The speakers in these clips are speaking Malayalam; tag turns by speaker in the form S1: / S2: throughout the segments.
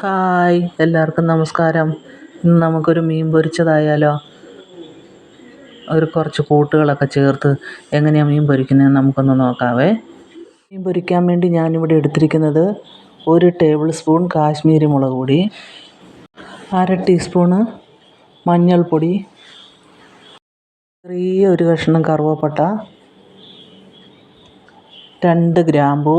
S1: ഹായ് എല്ലാവർക്കും നമസ്കാരം. ഇന്ന് നമുക്കൊരു മീൻ പൊരിച്ചതായാലോ? ഒരു കുറച്ച് കൂട്ടുകളൊക്കെ ചേർത്ത് എങ്ങനെയാണ് മീൻ പൊരിക്കുന്നതെന്ന് നമുക്കൊന്ന് നോക്കാവേ. മീൻ പൊരിക്കാൻ വേണ്ടി ഞാനിവിടെ എടുത്തിരിക്കുന്നത് ഒരു ടേബിൾ സ്പൂൺ കാശ്മീരി മുളക് പൊടി അര ടീസ്പൂണ് മഞ്ഞൾപ്പൊടി ചെറിയ ഒരു കഷ്ണം കറുവപ്പട്ട രണ്ട് ഗ്രാമ്പൂ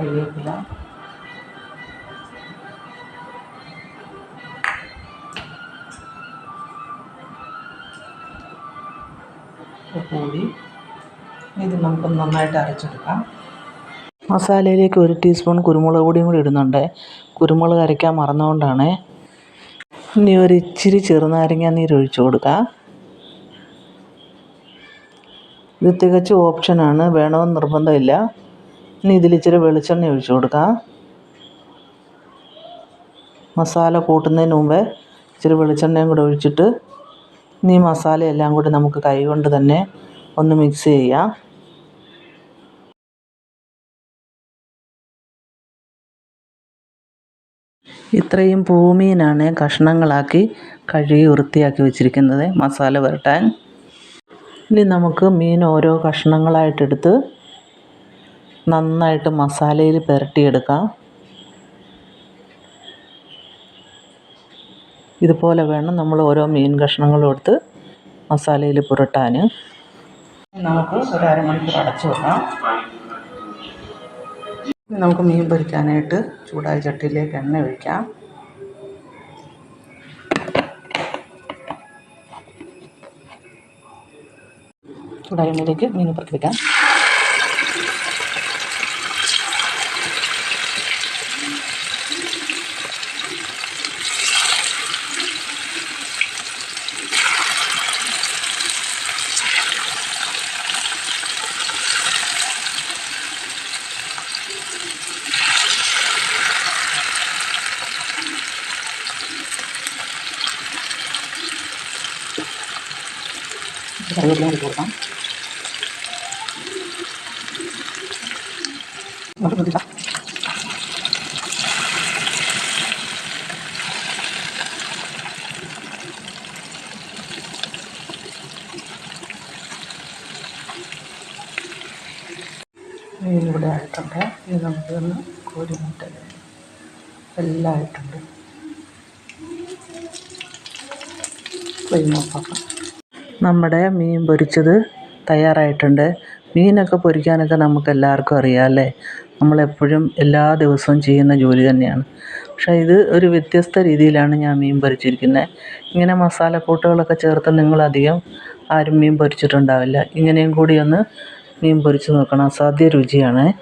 S1: കറിവേപ്പില കൂടി ഇത് നമുക്ക് നന്നായിട്ട് അരച്ചെടുക്കാം. മസാലയിലേക്ക് ഒരു ടീസ്പൂൺ കുരുമുളക് പൊടിയും കൂടി ഇടുന്നുണ്ട്. കുരുമുളക് അരയ്ക്കാൻ മറന്നുകൊണ്ടാണ്. ഇനി ഒരു ഇച്ചിരി ചെറുനാരങ്ങ നീര് ഒഴിച്ചു കൊടുക്കാം. ഇത് തികച്ചും ഓപ്ഷനാണ്. വേണമെന്ന് നിർബന്ധമില്ല. ഇനി ഇതിൽ ഇച്ചിരി വെളിച്ചെണ്ണ ഒഴിച്ചു കൊടുക്കാം മസാല കൂട്ടുന്നതിന് മുമ്പേ ഇച്ചിരി വെളിച്ചെണ്ണയും കൂടെ ഒഴിച്ചിട്ട് ഇനി മസാലയെല്ലാം കൂടി നമുക്ക് കൈകൊണ്ട് തന്നെ ഒന്ന് മിക്സ് ചെയ്യാം. ഇത്രയും ഭൂമിയിലാണ് കഷ്ണങ്ങളാക്കി കഴുകി വൃത്തിയാക്കി വെച്ചിരിക്കുന്നത്. മസാല പുരട്ടാൻ ഇനി നമുക്ക് മീൻ ഓരോ കഷ്ണങ്ങളായിട്ടെടുത്ത് നന്നായിട്ട് മസാലയിൽ പുരട്ടിയെടുക്കാം ഇതുപോലെ വേണം നമ്മൾ ഓരോ മീൻ കഷ്ണങ്ങളും എടുത്ത് മസാലയിൽ പുരട്ടാൻ. നമുക്ക് ഒരു അരമണിക്കൂർ അടച്ചു വെക്കാം. നമുക്ക് മീൻ പൊരിക്കാനായിട്ട് ചൂടായ ചട്ടിയിലേക്ക് എണ്ണ ഒഴിക്കാം. ചൂടായ എണ്ണയിലേക്ക് മീൻ പുറത്ത് കറിവേപ്പില ഇട്ട് കൊടുക്കാം നമുക്ക് മീനിവിടെ ആയിട്ടുണ്ട്. ഇനി നമുക്കൊന്ന് കോരി മുട്ട എല്ലാം ആയിട്ടുണ്ട് നമ്മുടെ മീൻ പൊരിച്ചത് തയ്യാറായിട്ടുണ്ട്. മീനൊക്കെ പൊരിക്കാനൊക്കെ നമുക്ക് എല്ലാവർക്കും അറിയാം അല്ലേ? നമ്മളെപ്പോഴും എല്ലാ ദിവസവും ചെയ്യുന്ന ജോലി തന്നെയാണ്. പക്ഷേ ഇത് ഒരു വ്യത്യസ്ത രീതിയിലാണ് ഞാൻ മീൻ പൊരിച്ചിരിക്കുന്നത്. ഇങ്ങനെ മസാലക്കൂട്ടുകളൊക്കെ ചേർത്ത് നിങ്ങളധികം ആരും മീൻ പൊരിച്ചിട്ടുണ്ടാവില്ല. ഇങ്ങനെയും കൂടി ഒന്ന് മീൻ പൊരിച്ച് നോക്കണം. അസാധ്യ രുചിയാണ്.